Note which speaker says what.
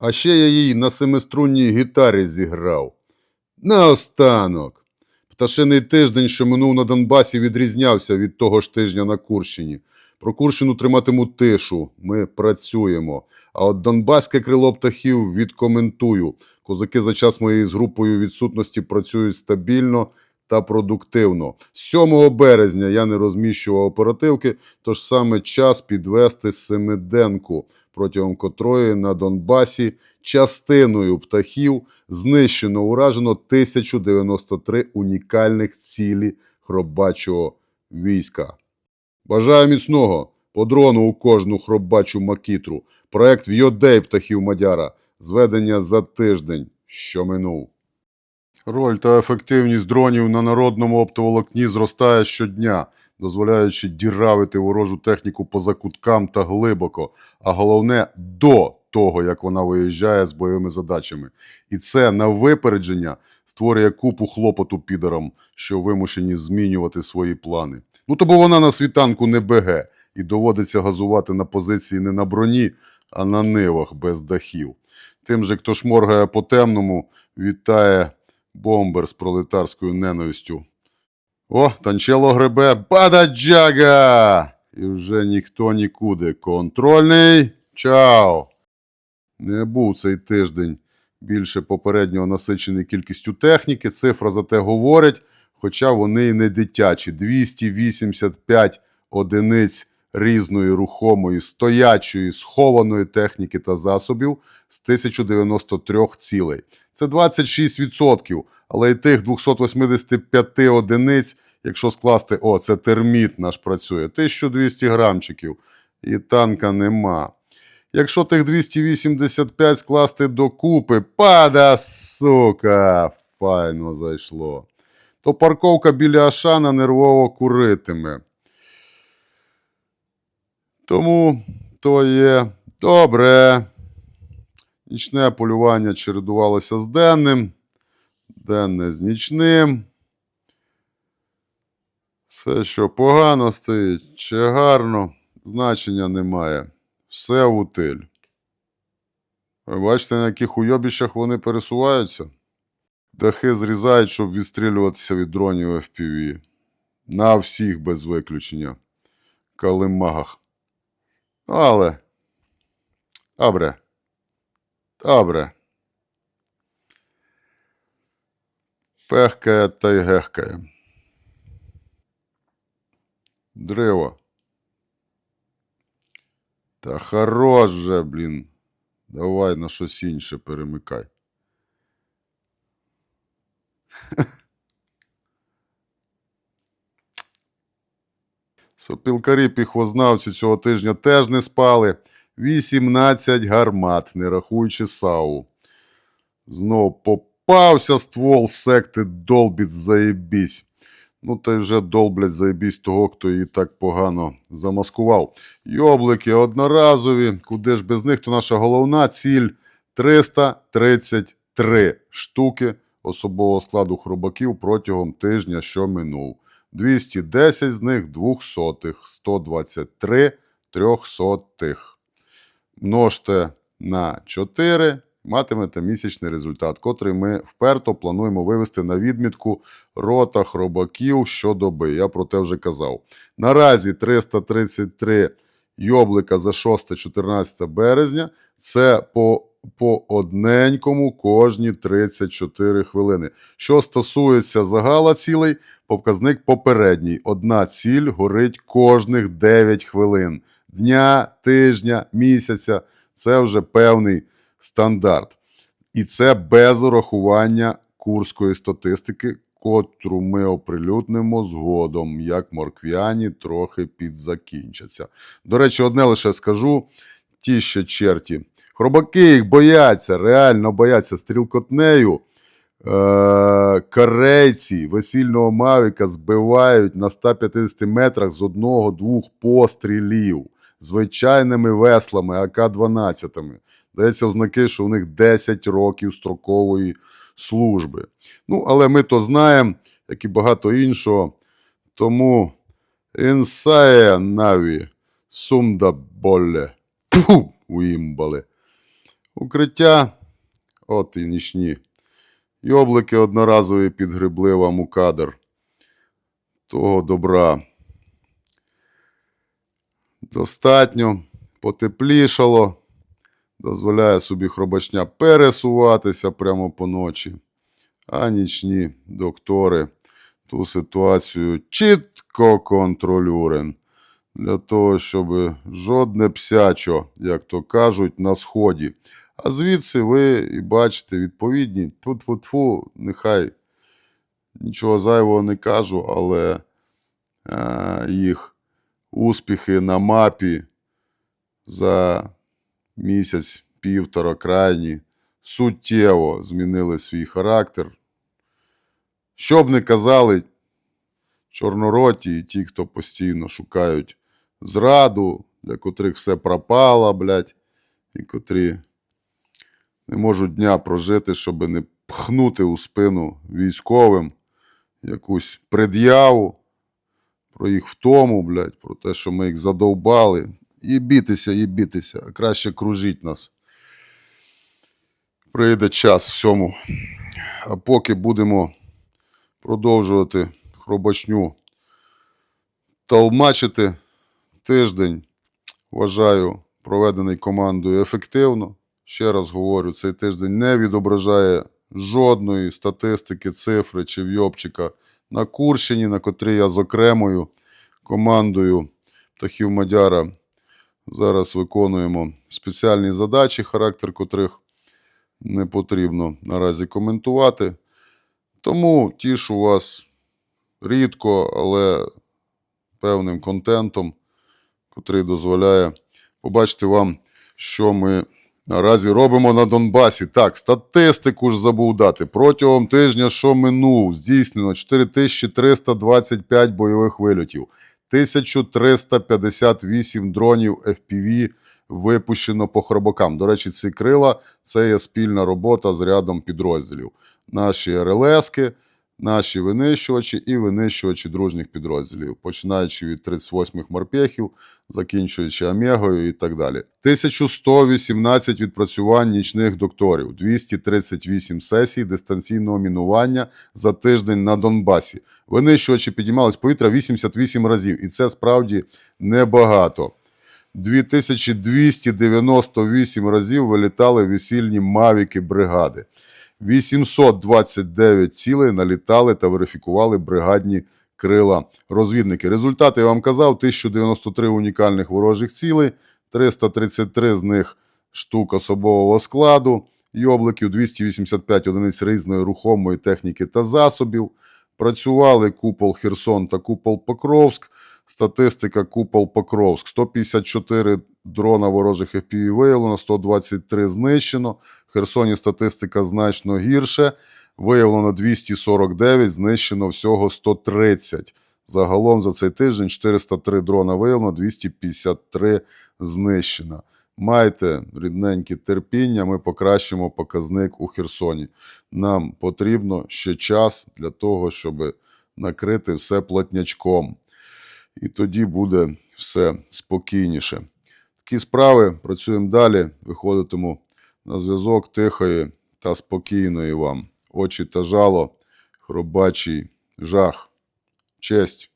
Speaker 1: А ще я їй на семиструнній гітарі зіграв. Наостанок. Пташиний тиждень, що минув на Донбасі, відрізнявся від того ж тижня на Курщині. Про Курщину триматиму тишу. Ми працюємо. А от Донбаське крило птахів відкоментую. Козаки за час моєї з групою відсутності працюють стабільно та продуктивно. 7 березня я не розміщував оперативки, тож саме час підвести Семиденку, протягом котрої на Донбасі частиною птахів знищено уражено 1093 унікальних цілі хробачого війська. Бажаю міцного по дрону у кожну хробачу макітру. Проект Вйодей птахів Мадяра. Зведення за тиждень, що минув. Роль та ефективність дронів на народному оптоволокні зростає щодня, дозволяючи діравити ворожу техніку по закуткам та глибоко, а головне до того, як вона виїжджає з бойовими задачами. І це на випередження створює купу хлопоту підарам, що вимушені змінювати свої плани. Ну то бо вона на світанку не БГ, і доводиться газувати на позиції не на броні, а на нивах без дахів. Тим же, хто шморгає по темному, вітає бомбер з пролетарською ненавистю. О, танчело гребе Бададжага! І вже ніхто нікуди. Контрольний. Чао! Не був цей тиждень більше попереднього насичений кількістю техніки. Цифра зате говорить, хоча вони і не дитячі. 285 одиниць різної рухомої, стоячої, схованої техніки та засобів з 1093 цілей. Це 26%, але і тих 285 одиниць, якщо скласти, о, це терміт наш працює, 1200 грамчиків, і танка нема. Якщо тих 285 скласти докупи, пада, сука, файно зайшло, то парковка біля Ашана нервово куритиме. Тому то є добре. Нічне полювання чередувалося з денним, денне з нічним. Все, що погано стоїть, чи гарно, значення немає. Все в утиль. Ви бачите, на яких уйобіщах вони пересуваються? Дахи зрізають, щоб відстрілюватися від дронів FPV. На всіх без виключення. Калимагах. Але. Добре. Добре. Пехкає та й гехкає. Дриво. Та хорош же, блін. Давай на щось інше перемикай. Сопілкарі піхвознавці цього тижня теж не спали. 18 гармат, не рахуючи САУ. Знов попався ствол секти долбіт заєбісь. Ну, та й вже долблять заєбісь того, хто її так погано замаскував. Йоблики одноразові, куди ж без них, то наша головна ціль 333 штуки особового складу хробаків протягом тижня, що минув. 210 з них двохсотих, 123 трьохсотих. Множте на 4, матимете місячний результат, котрий ми вперто плануємо вивести на відмітку рота хробаків щодоби. Я про те вже казав. Наразі 333 йоблика за 6-14 березня. Це по по одненькому кожні 34 хвилини. Що стосується загала цілей, показник попередній. Одна ціль горить кожних 9 хвилин. Дня, тижня, місяця це вже певний стандарт. І це без урахування курської статистики, котру ми оприлюднимо згодом, як морквяні трохи підзакінчаться. До речі, одне лише скажу: ті ще черті. Хробаки їх бояться, реально бояться стрілкотнею. Е- корейці весільного мавіка збивають на 150 метрах з одного-двох пострілів звичайними веслами АК-12. Дається ознаки, що у них 10 років строкової служби. Ну, але ми то знаємо, як і багато іншого. Тому інсає наві сумда боле. Пфу, уїмбали. Укриття, от і нічні. Йоблики одноразові підгребли вам у кадр. Того добра. Достатньо, потеплішало, дозволяє собі хробачня пересуватися прямо по ночі. А нічні доктори ту ситуацію чітко контролюють. Для того, щоб жодне псячо, як то кажуть, на сході. А звідси ви і бачите відповідні тфу-тфу-тфу, нехай нічого зайвого не кажу, але е, їх успіхи на мапі за місяць, півтора крайні суттєво змінили свій характер. Що б не казали чорнороті і ті, хто постійно шукають зраду, для котрих все пропало, блядь, і котрі не можуть дня прожити, щоб не пхнути у спину військовим якусь пред'яву про їх втому, блядь, про те, що ми їх задовбали. І бітися, і бітися, а краще кружіть нас. Прийде час всьому. А поки будемо продовжувати хробачню толмачити тиждень, вважаю, проведений командою ефективно. Ще раз говорю, цей тиждень не відображає жодної статистики, цифри чи вйобчика на Курщині, на котрій я з окремою командою птахів Мадяра зараз виконуємо спеціальні задачі, характер котрих не потрібно наразі коментувати. Тому тішу вас рідко, але певним контентом, котрий дозволяє побачити вам, що ми наразі робимо на Донбасі. Так, статистику ж забув дати. Протягом тижня, що минув, здійснено 4325 бойових вильотів, 1358 дронів FPV випущено по хробакам. До речі, ці крила це є спільна робота з рядом підрозділів. Наші РЛСки, наші винищувачі і винищувачі дружніх підрозділів, починаючи від 38-х морпехів, закінчуючи Омегою і так далі. 1118 відпрацювань нічних докторів, 238 сесій дистанційного мінування за тиждень на Донбасі. Винищувачі підіймались повітря 88 разів, і це справді небагато. 2298 разів вилітали весільні мавіки бригади. 829 цілей налітали та верифікували бригадні крила розвідники. Результати я вам казав: 1093 унікальних ворожих цілей, 333 з них штук особового складу, йобликів, 285 одиниць різної рухомої техніки та засобів. Працювали купол Херсон та купол Покровськ. Статистика купол Покровськ. 154 дрона ворожих FPV виявлено, 123 знищено. В Херсоні статистика значно гірше. Виявлено 249, знищено всього 130. Загалом за цей тиждень 403 дрона виявлено, 253 знищено. Майте рідненьке терпіння, ми покращимо показник у Херсоні. Нам потрібно ще час для того, щоб накрити все платнячком. І тоді буде все спокійніше. Такі справи працюємо далі. Виходитиму на зв'язок тихої та спокійної вам. Очі та жало, хробачий жах. Честь.